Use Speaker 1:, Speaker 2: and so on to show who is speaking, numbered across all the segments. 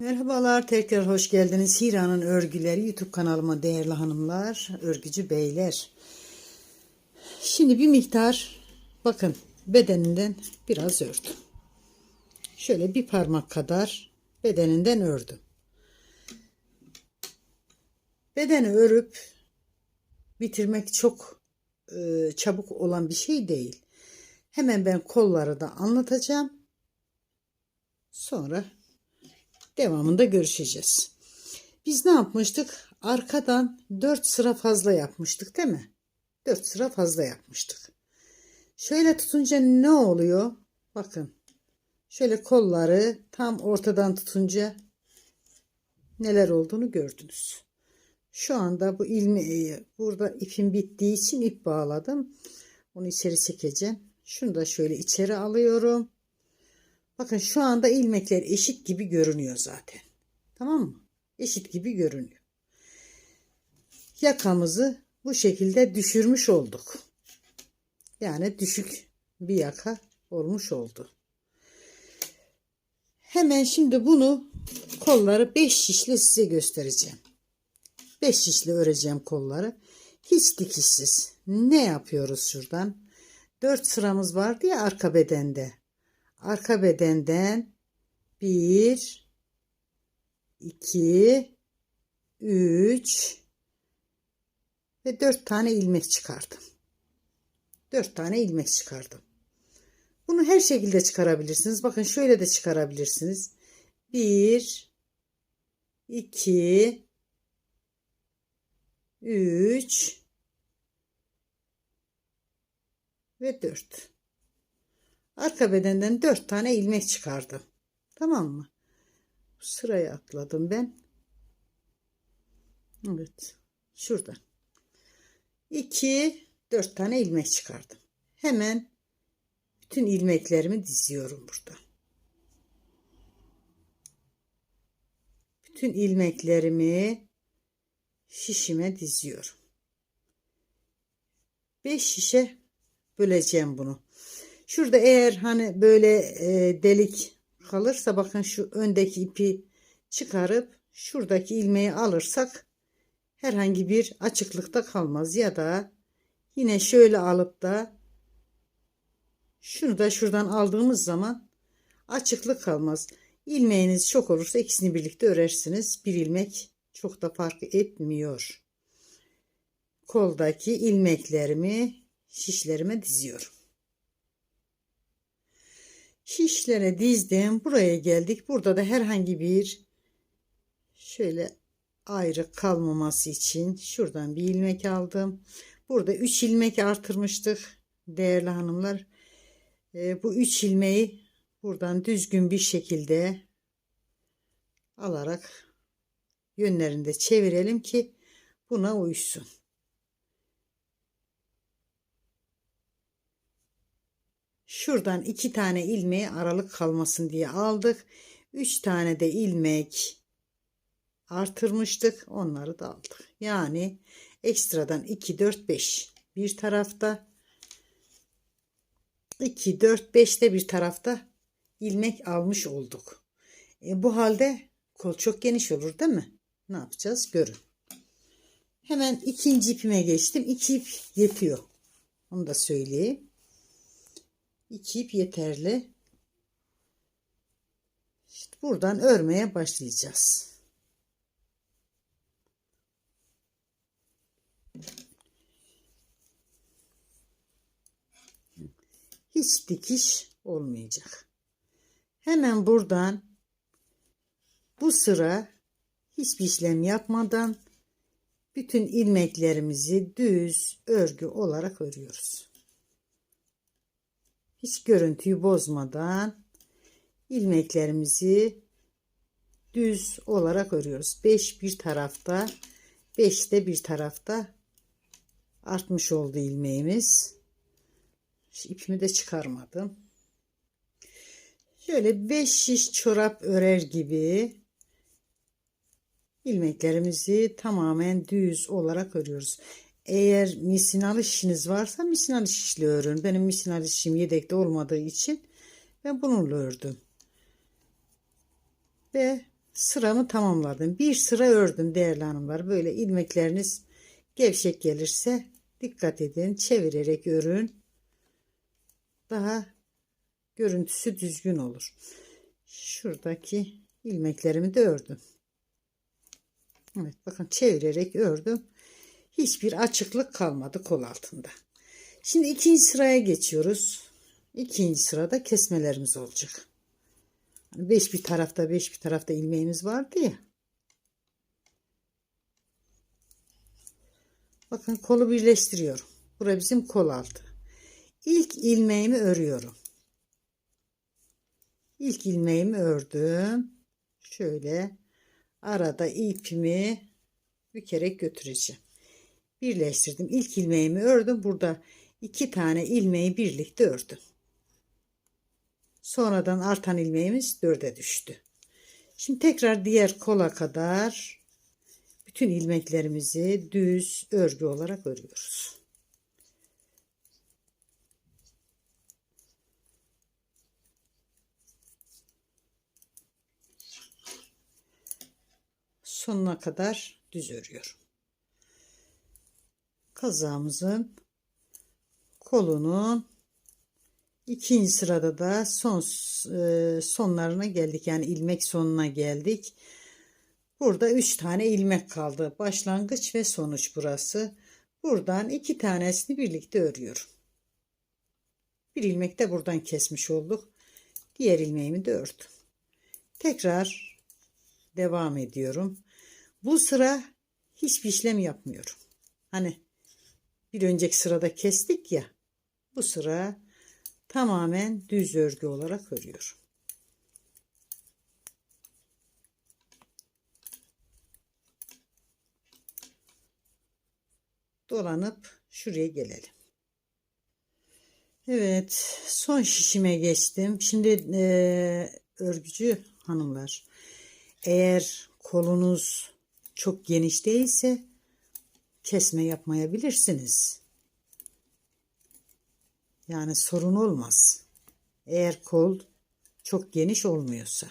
Speaker 1: Merhabalar tekrar hoş geldiniz. Hira'nın örgüleri YouTube kanalıma değerli hanımlar, örgücü beyler. Şimdi bir miktar bakın bedeninden biraz ördüm. Şöyle bir parmak kadar bedeninden ördüm. Bedeni örüp bitirmek çok e, çabuk olan bir şey değil. Hemen ben kolları da anlatacağım. Sonra Devamında görüşeceğiz. Biz ne yapmıştık? Arkadan 4 sıra fazla yapmıştık değil mi? 4 sıra fazla yapmıştık. Şöyle tutunca ne oluyor? Bakın. Şöyle kolları tam ortadan tutunca neler olduğunu gördünüz. Şu anda bu ilmeği burada ipim bittiği için ip bağladım. Onu içeri çekeceğim. Şunu da şöyle içeri alıyorum. Bakın şu anda ilmekler eşit gibi görünüyor zaten. Tamam mı? Eşit gibi görünüyor. Yakamızı bu şekilde düşürmüş olduk. Yani düşük bir yaka olmuş oldu. Hemen şimdi bunu kolları 5 şişle size göstereceğim. 5 şişle öreceğim kolları. Hiç dikişsiz. Ne yapıyoruz şuradan? 4 sıramız vardı ya arka bedende arka bedenden 1 2 3 ve 4 tane ilmek çıkardım. 4 tane ilmek çıkardım. Bunu her şekilde çıkarabilirsiniz. Bakın şöyle de çıkarabilirsiniz. 1 2 3 ve 4. Arka bedenden dört tane ilmek çıkardım. Tamam mı? Sırayı atladım ben. Evet. Şuradan. İki, dört tane ilmek çıkardım. Hemen bütün ilmeklerimi diziyorum burada. Bütün ilmeklerimi şişime diziyorum. Beş şişe böleceğim bunu. Şurada eğer hani böyle e, delik kalırsa bakın şu öndeki ipi çıkarıp şuradaki ilmeği alırsak herhangi bir açıklıkta kalmaz ya da yine şöyle alıp da şunu da şuradan aldığımız zaman açıklık kalmaz. İlmeğiniz çok olursa ikisini birlikte örersiniz. Bir ilmek çok da fark etmiyor. Koldaki ilmeklerimi şişlerime diziyorum. Şişlere dizdim. Buraya geldik. Burada da herhangi bir şöyle ayrı kalmaması için şuradan bir ilmek aldım. Burada 3 ilmek artırmıştık değerli hanımlar. E, bu 3 ilmeği buradan düzgün bir şekilde alarak yönlerinde çevirelim ki buna uysun. Şuradan iki tane ilmeği aralık kalmasın diye aldık. Üç tane de ilmek artırmıştık. Onları da aldık. Yani ekstradan 2, 4, 5 bir tarafta 2, 4, 5 de bir tarafta ilmek almış olduk. E, bu halde kol çok geniş olur değil mi? Ne yapacağız? Görün. Hemen ikinci ipime geçtim. İki ip yetiyor. Onu da söyleyeyim. 2 ip yeterli. İşte buradan örmeye başlayacağız. Hiç dikiş olmayacak. Hemen buradan bu sıra hiçbir işlem yapmadan bütün ilmeklerimizi düz örgü olarak örüyoruz hiç görüntüyü bozmadan ilmeklerimizi düz olarak örüyoruz. 5 bir tarafta 5 de bir tarafta artmış oldu ilmeğimiz. Şu ipimi de çıkarmadım. Şöyle 5 şiş çorap örer gibi ilmeklerimizi tamamen düz olarak örüyoruz. Eğer misinalı şişiniz varsa misinalı şişle örün. Benim misinalı şişim yedekte olmadığı için ben bununla ördüm. Ve sıramı tamamladım. Bir sıra ördüm değerli hanımlar. Böyle ilmekleriniz gevşek gelirse dikkat edin. Çevirerek örün. Daha görüntüsü düzgün olur. Şuradaki ilmeklerimi de ördüm. Evet bakın çevirerek ördüm. Hiçbir açıklık kalmadı kol altında. Şimdi ikinci sıraya geçiyoruz. İkinci sırada kesmelerimiz olacak. Hani beş bir tarafta beş bir tarafta ilmeğimiz vardı ya. Bakın kolu birleştiriyorum. Bura bizim kol altı. İlk ilmeğimi örüyorum. İlk ilmeğimi ördüm. Şöyle arada ipimi bükerek götüreceğim. Birleştirdim. İlk ilmeğimi ördüm. Burada iki tane ilmeği birlikte ördüm. Sonradan artan ilmeğimiz dörde düştü. Şimdi tekrar diğer kola kadar bütün ilmeklerimizi düz örgü olarak örüyoruz. Sonuna kadar düz örüyorum. Kazağımızın kolunun ikinci sırada da son e, sonlarına geldik. Yani ilmek sonuna geldik. Burada üç tane ilmek kaldı. Başlangıç ve sonuç burası. Buradan iki tanesini birlikte örüyorum. Bir ilmek de buradan kesmiş olduk. Diğer ilmeğimi de ördüm. Tekrar devam ediyorum. Bu sıra hiçbir işlem yapmıyorum. Hani bir önceki sırada kestik ya. Bu sıra tamamen düz örgü olarak örüyorum. Dolanıp şuraya gelelim. Evet, son şişime geçtim. Şimdi e, örgücü hanımlar, eğer kolunuz çok geniş değilse kesme yapmayabilirsiniz. Yani sorun olmaz. Eğer kol çok geniş olmuyorsa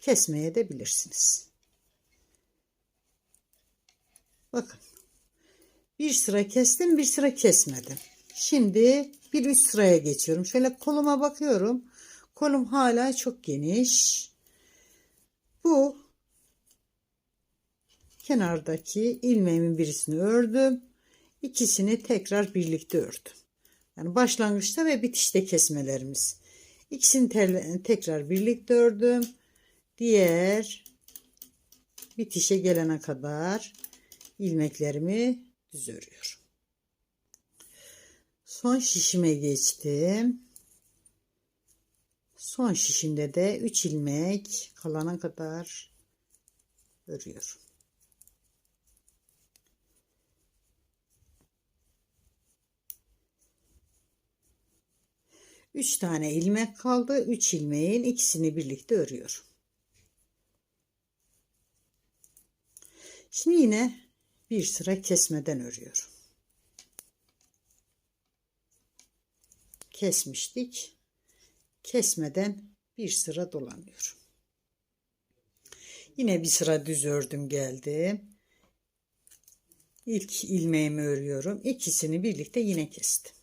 Speaker 1: kesmeye de bilirsiniz. Bakın. Bir sıra kestim, bir sıra kesmedim. Şimdi bir üst sıraya geçiyorum. Şöyle koluma bakıyorum. Kolum hala çok geniş. Bu kenardaki ilmeğimin birisini ördüm. İkisini tekrar birlikte ördüm. Yani başlangıçta ve bitişte kesmelerimiz. İkisini tekrar birlikte ördüm. Diğer bitişe gelene kadar ilmeklerimi düz örüyorum. Son şişime geçtim. Son şişimde de 3 ilmek kalana kadar örüyorum. Üç tane ilmek kaldı. Üç ilmeğin ikisini birlikte örüyorum. Şimdi yine bir sıra kesmeden örüyorum. Kesmiştik. Kesmeden bir sıra dolanıyorum. Yine bir sıra düz ördüm geldim. İlk ilmeğimi örüyorum. İkisini birlikte yine kestim.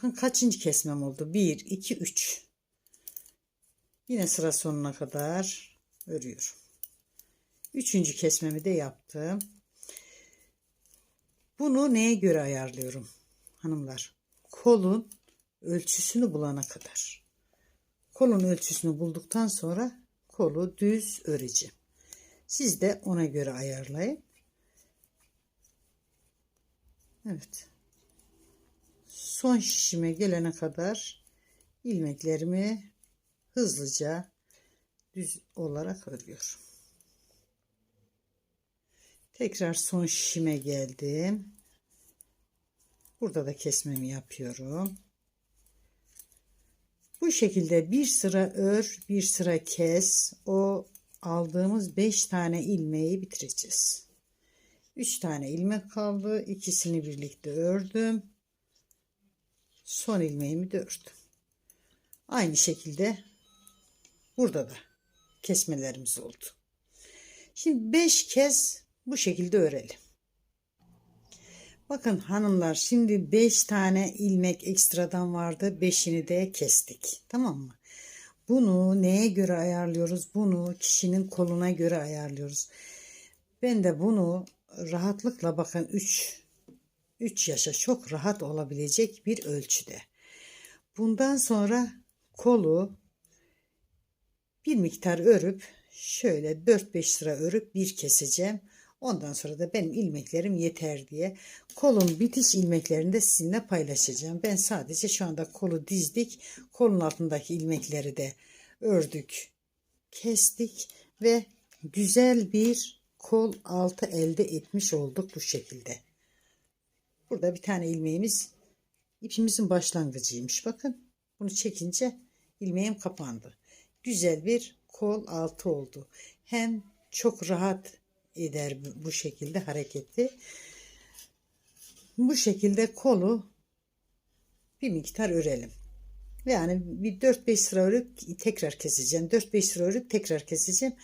Speaker 1: Bakın kaçıncı kesmem oldu? 1, 2, 3. Yine sıra sonuna kadar örüyorum. Üçüncü kesmemi de yaptım. Bunu neye göre ayarlıyorum hanımlar? Kolun ölçüsünü bulana kadar. Kolun ölçüsünü bulduktan sonra kolu düz öreceğim. Siz de ona göre ayarlayın. Evet. Son şişime gelene kadar ilmeklerimi hızlıca düz olarak örüyorum. Tekrar son şişime geldim. Burada da kesmemi yapıyorum. Bu şekilde bir sıra ör, bir sıra kes. O aldığımız 5 tane ilmeği bitireceğiz. 3 tane ilmek kaldı. İkisini birlikte ördüm. Son ilmeğimi de ördüm. Aynı şekilde burada da kesmelerimiz oldu. Şimdi 5 kez bu şekilde örelim. Bakın hanımlar şimdi 5 tane ilmek ekstradan vardı. 5'ini de kestik. Tamam mı? Bunu neye göre ayarlıyoruz? Bunu kişinin koluna göre ayarlıyoruz. Ben de bunu rahatlıkla bakın 3 3 yaşa çok rahat olabilecek bir ölçüde. Bundan sonra kolu bir miktar örüp şöyle 4-5 sıra örüp bir keseceğim. Ondan sonra da benim ilmeklerim yeter diye kolun bitiş ilmeklerini de sizinle paylaşacağım. Ben sadece şu anda kolu dizdik. Kolun altındaki ilmekleri de ördük, kestik ve güzel bir kol altı elde etmiş olduk bu şekilde. Burada bir tane ilmeğimiz ipimizin başlangıcıymış. Bakın bunu çekince ilmeğim kapandı. Güzel bir kol altı oldu. Hem çok rahat eder bu şekilde hareketi. Bu şekilde kolu bir miktar örelim. Yani bir 4-5 sıra örüp tekrar keseceğim. 4-5 sıra örüp tekrar keseceğim.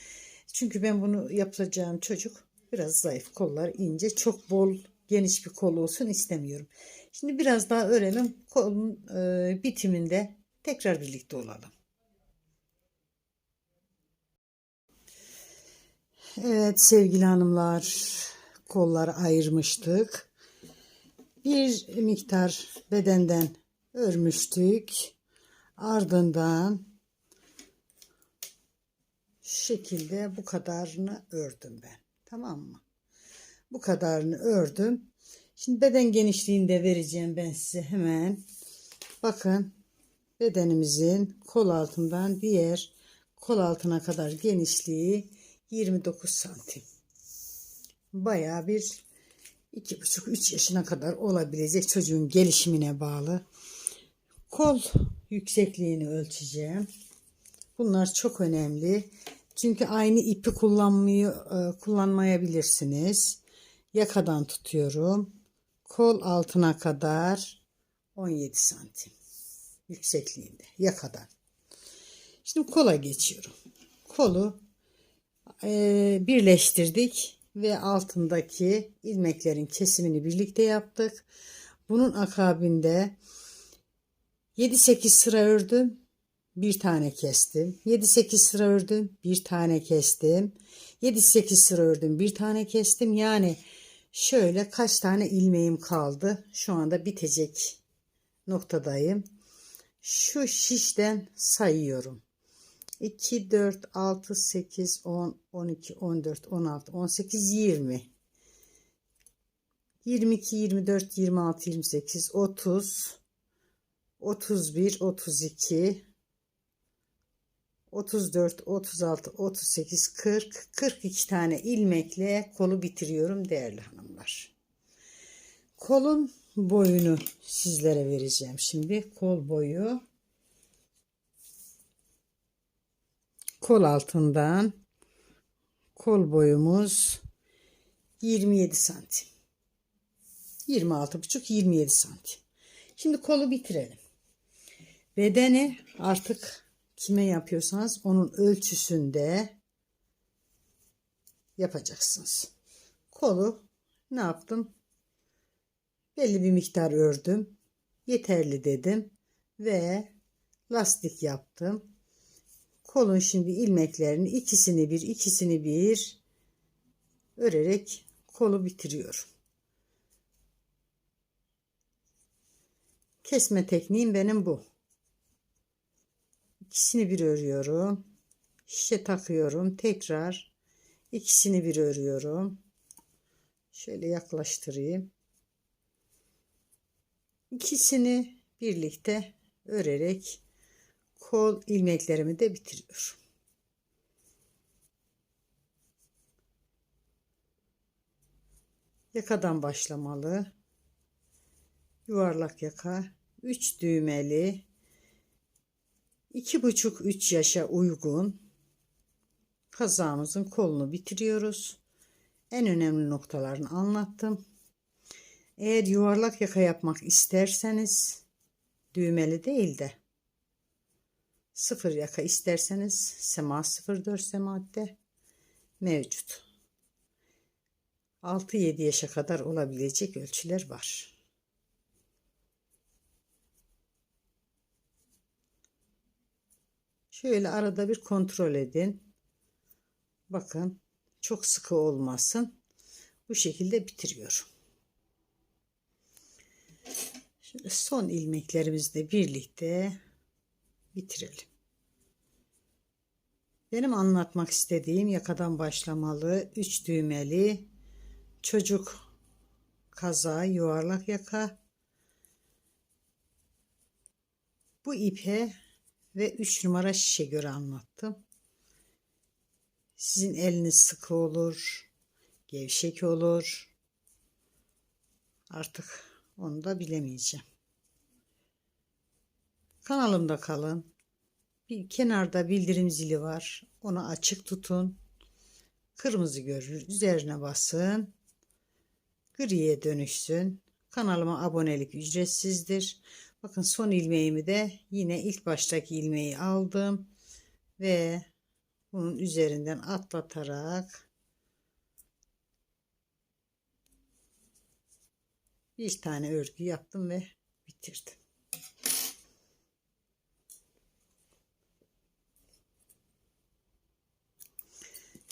Speaker 1: Çünkü ben bunu yapacağım çocuk biraz zayıf kollar ince çok bol geniş bir kol olsun istemiyorum. Şimdi biraz daha örelim. Kolun e, bitiminde tekrar birlikte olalım. Evet sevgili hanımlar kolları ayırmıştık. Bir miktar bedenden örmüştük. Ardından şekilde bu kadarını ördüm ben. Tamam mı? Bu kadarını ördüm. Şimdi beden genişliğini de vereceğim ben size hemen. Bakın bedenimizin kol altından diğer kol altına kadar genişliği 29 santim. Baya bir iki buçuk üç yaşına kadar olabilecek çocuğun gelişimine bağlı. Kol yüksekliğini ölçeceğim. Bunlar çok önemli. Çünkü aynı ipi kullanmayı e, kullanmayabilirsiniz. Yakadan tutuyorum. Kol altına kadar 17 santim yüksekliğinde yakadan. Şimdi kola geçiyorum. Kolu e, birleştirdik ve altındaki ilmeklerin kesimini birlikte yaptık. Bunun akabinde 7-8 sıra ördüm. Bir tane kestim. 7-8 sıra ördüm. Bir tane kestim. 7-8 sıra ördüm. Bir tane kestim. Yani şöyle kaç tane ilmeğim kaldı. Şu anda bitecek noktadayım. Şu şişten sayıyorum. 2, 4, 6, 8, 10, 12, 14, 16, 18, 20. 22, 24, 26, 28, 30, 31, 32, 34, 36, 38, 40, 42 tane ilmekle kolu bitiriyorum değerli hanımlar. Kolun boyunu sizlere vereceğim şimdi. Kol boyu kol altından kol boyumuz 27 santim. 26 buçuk 27 santim. Şimdi kolu bitirelim. Bedeni artık kime yapıyorsanız onun ölçüsünde yapacaksınız. Kolu ne yaptım? Belli bir miktar ördüm. Yeterli dedim ve lastik yaptım. Kolun şimdi ilmeklerini ikisini bir ikisini bir örerek kolu bitiriyorum. Kesme tekniğim benim bu. İkisini bir örüyorum. Şişe takıyorum. Tekrar ikisini bir örüyorum. Şöyle yaklaştırayım. İkisini birlikte örerek kol ilmeklerimi de bitiriyorum. Yakadan başlamalı. Yuvarlak yaka. 3 düğmeli. 2,5-3 yaşa uygun kazağımızın kolunu bitiriyoruz. En önemli noktalarını anlattım. Eğer yuvarlak yaka yapmak isterseniz düğmeli değil de Sıfır yaka isterseniz sema 04 sematte mevcut. 6-7 yaşa kadar olabilecek ölçüler var. Şöyle arada bir kontrol edin. Bakın çok sıkı olmasın. Bu şekilde bitiriyorum. Şimdi son ilmeklerimizle birlikte bitirelim. Benim anlatmak istediğim yakadan başlamalı, üç düğmeli, çocuk kaza, yuvarlak yaka. Bu ipe ve 3 numara şişe göre anlattım. Sizin eliniz sıkı olur, gevşek olur. Artık onu da bilemeyeceğim. Kanalımda kalın. Bir kenarda bildirim zili var. Onu açık tutun. Kırmızı görür. Üzerine basın. Griye dönüşsün. Kanalıma abonelik ücretsizdir. Bakın son ilmeğimi de yine ilk baştaki ilmeği aldım. Ve bunun üzerinden atlatarak bir tane örgü yaptım ve bitirdim.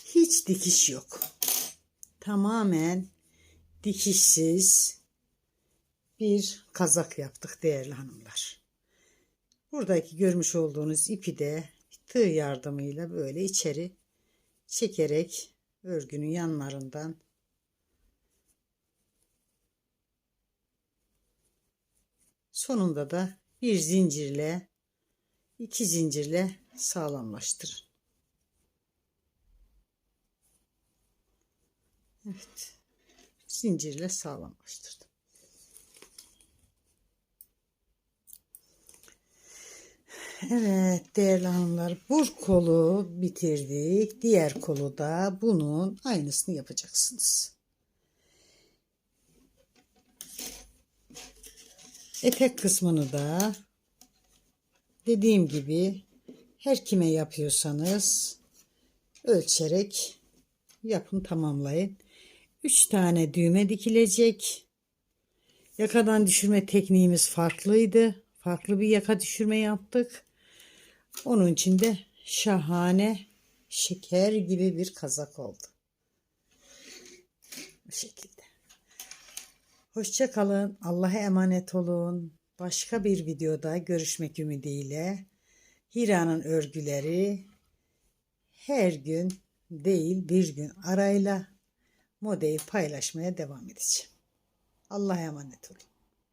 Speaker 1: Hiç dikiş yok. Tamamen dikişsiz bir kazak yaptık değerli hanımlar. Buradaki görmüş olduğunuz ipi de tığ yardımıyla böyle içeri çekerek örgünün yanlarından sonunda da bir zincirle iki zincirle sağlamlaştırın. Evet. Zincirle sağlamlaştırdım. Evet değerli hanımlar bu kolu bitirdik. Diğer kolu da bunun aynısını yapacaksınız. Etek kısmını da dediğim gibi her kime yapıyorsanız ölçerek yapın tamamlayın. 3 tane düğme dikilecek. Yakadan düşürme tekniğimiz farklıydı. Farklı bir yaka düşürme yaptık. Onun için de şahane şeker gibi bir kazak oldu. Bu şekilde. Hoşça kalın. Allah'a emanet olun. Başka bir videoda görüşmek ümidiyle. Hira'nın örgüleri her gün değil bir gün arayla modayı paylaşmaya devam edeceğim. Allah'a emanet olun.